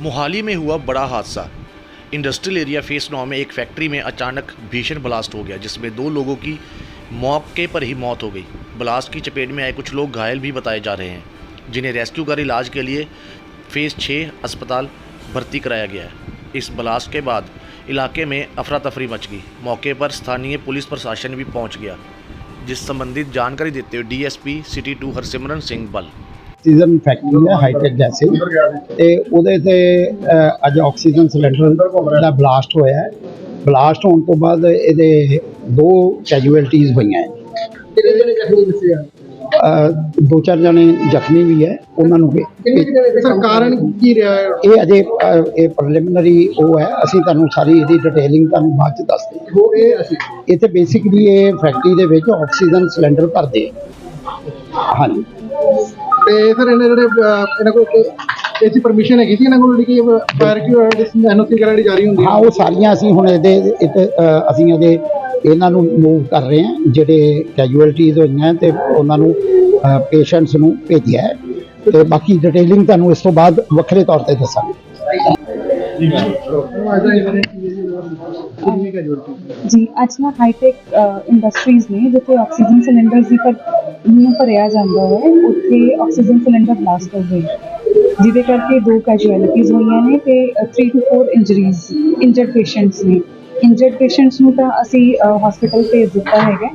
मोहाली में हुआ बड़ा हादसा। इंडस्ट्रियल एरिया फेस नौ में एक फैक्ट्री में अचानक भीषण ब्लास्ट हो गया, जिसमें दो लोगों की मौके पर ही मौत हो गई। ब्लास्ट की चपेट में आए कुछ लोग घायल भी बताए जा रहे हैं, जिन्हें रेस्क्यू कर इलाज के लिए फेस छः अस्पताल भर्ती कराया गया है। इस ब्लास्ट के बाद इलाके में अफरा तफरी मच गई। मौके पर स्थानीय पुलिस प्रशासन भी पहुँच गया, जिस संबंधित जानकारी देते हुए DSP city two Harsimran Singh Bal. Oxygen factory ਹੈ ਹਾਈਟੈਕ ਗੈਸਿੰਗ ਤੇ ਉਹਦੇ ਤੇ ਅੱਜ ਆਕਸੀਜਨ ਸਿਲੰਡਰ ਦਾ ਬਲਾਸਟ ਹੋਇਆ ਹੈ। ਬਲਾਸਟ ਹੋਣ ਤੋਂ ਬਾਅਦ ਇਹਦੇ ਦੋ ਕੈਜੂਅਲਟੀਜ਼ ਹੋਈਆਂ ਹੈ। ਜ਼ਖਮੀ ਦੱਸੇ ਆ? ਦੋ ਚਾਰ ਜਣੇ ਜ਼ਖਮੀ ਵੀ ਹੈ ਉਹਨਾਂ ਨੂੰ ਕਾਰਨ ਕੀ ਰਿਹਾ ਹੈ? ਇਹ ਅਜੇ ਇਹ ਪ੍ਰੀਲਿਮਿਨਰੀ ਉਹ ਹੈ। ਅਸੀਂ ਤੁਹਾਨੂੰ ਸਾਰੀ ਇਹਦੀ ਡਿਟੇਲਿੰਗ ਤੁਹਾਨੂੰ ਬਾਅਦ ਚ ਦੱਸਦੇ ਹਾਂ ਹੋ ਗਏ ਅਸੀਂ ਇੱਥੇ ਬੇਸਿਕਲੀ ਇਹ ਫੈਕਟਰੀ ਦੇ ਵਿੱਚ ਆਕਸੀਜਨ ਸਿਲੰਡਰ ਭਰਦੇ। ਹਾਂਜੀ। ਤੇ ਸਰ ਇਹਨਾਂ ਜਿਹੜੇ ਅਹ, ਇਹਨਾਂ ਕੋਲ ਇਹ ਦੀ ਪਰਮਿਸ਼ਨ ਹੈਗੀ ਸੀ ਇਹਨਾਂ ਕੋਲ ਜਿਹੜੀ ਕਿ ਫਾਇਰ ਕੀ ਐਨਓਸੀ ਵਗੈਰਾ ਜਿਹੜੀ ਜਾਰੀ ਹੁੰਦੀ ਹਾਂ? ਉਹ ਸਾਰੀਆਂ ਅਸੀਂ ਹੁਣ ਇਹਦੇ ਇੱਥੇ ਅ, ਅਸੀਂ ਇਹਦੇ ਇਹਨਾਂ ਨੂੰ ਮੂਵ ਕਰ ਰਹੇ ਹਾਂ ਜਿਹੜੇ ਕੈਜੂਅਲਟੀਜ਼ ਹੋਈਆਂ ਤੇ ਉਹਨਾਂ ਨੂੰ ਪੇਸ਼ੈਂਟਸ ਨੂੰ ਭੇਜਿਆ ਹੈ। ਤੇ ਬਾਕੀ ਡਿਟੇਲਿੰਗ ਤੁਹਾਨੂੰ ਇਸ ਤੋਂ ਬਾਅਦ ਵੱਖਰੇ ਤੌਰ ਤੇ ਦੱਸਾਂਗੇ। ਜੀ, ਅੱਜ ਨਾ ਹਾਈਟੈਕ ਇੰਡਸਟਰੀਜ਼ ਨੇ ਜਿੱਥੇ ਆਕਸੀਜਨ ਸਿਲੰਡਰਸ ਦੀ ਪਰ ਨੂੰ ਭਰਿਆ ਜਾਂਦਾ ਹੈ, ਉੱਥੇ ਆਕਸੀਜਨ ਸਿਲੰਡਰ ਬਲਾਸਟ ਹੋ ਗਈ। ਜਿਹਦੇ ਕਰਕੇ ਦੋ ਕੈਜੂਅਲਟੀਜ਼ ਹੋਈਆਂ ਨੇ ਤੇ 3 ਤੋਂ 4 ਇੰਜਰੀਜ਼ ਇੰਜਰਡ ਪੇਸ਼ੈਂਟਸ ਨੇ। ਇੰਜਰਡ ਪੇਸ਼ੈਂਟਸ ਨੂੰ ਤਾਂ ਅਸੀਂ ਹਸਪੀਟਲ ਭੇਜ ਦਿੱਤਾ ਹੈਗਾ।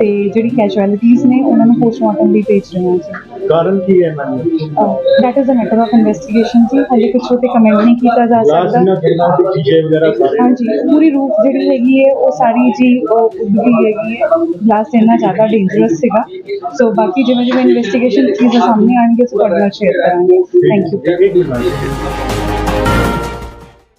ਤੇ ਜਿਹੜੀ ਕੈਜੂਅਲਟੀਜ਼ ਨੇ ਉਹਨਾਂ ਨੂੰ ਪੋਸਟਮਾਰਟਮ ਲਈ ਭੇਜ ਰਹੇ ਹਾਂ ਜੀ। ਕਾਰਨ ਕੀ ਹੈ ma'am? That is a matter of investigation ਜੀ। ਹਾਲੇ ਕੁਝ ਤੇ ਕਮੈਂਟ ਨਹੀਂ ਕੀਤਾ ਜਾ ਸਕਦਾ। ਚੀਜ਼ੇ ਵਗੈਰਾ ਹਾਂਜੀ ਪੂਰੀ ਰੂਫ ਜਿਹੜੀ ਹੈਗੀ ਹੈ ਉਹ ਸਾਰੀ ਜੀ ਉਹ ਉੱਡ ਗਈ ਹੈਗੀ ਹੈ। ਬਲਾਸਟ ਇੰਨਾ ਜ਼ਿਆਦਾ ਡੇਂਜਰਸ ਸੀਗਾ। ਸੋ ਬਾਕੀ ਜਿਵੇਂ ਜਿਵੇਂ ਇਨਵੈਸਟੀਗੇਸ਼ਨ ਚੀਜ਼ਾਂ ਸਾਹਮਣੇ ਆਣਗੇ ਅਸੀਂ ਤੁਹਾਡੇ ਨਾਲ ਸ਼ੇਅਰ ਕਰਾਂਗੇ। Thank you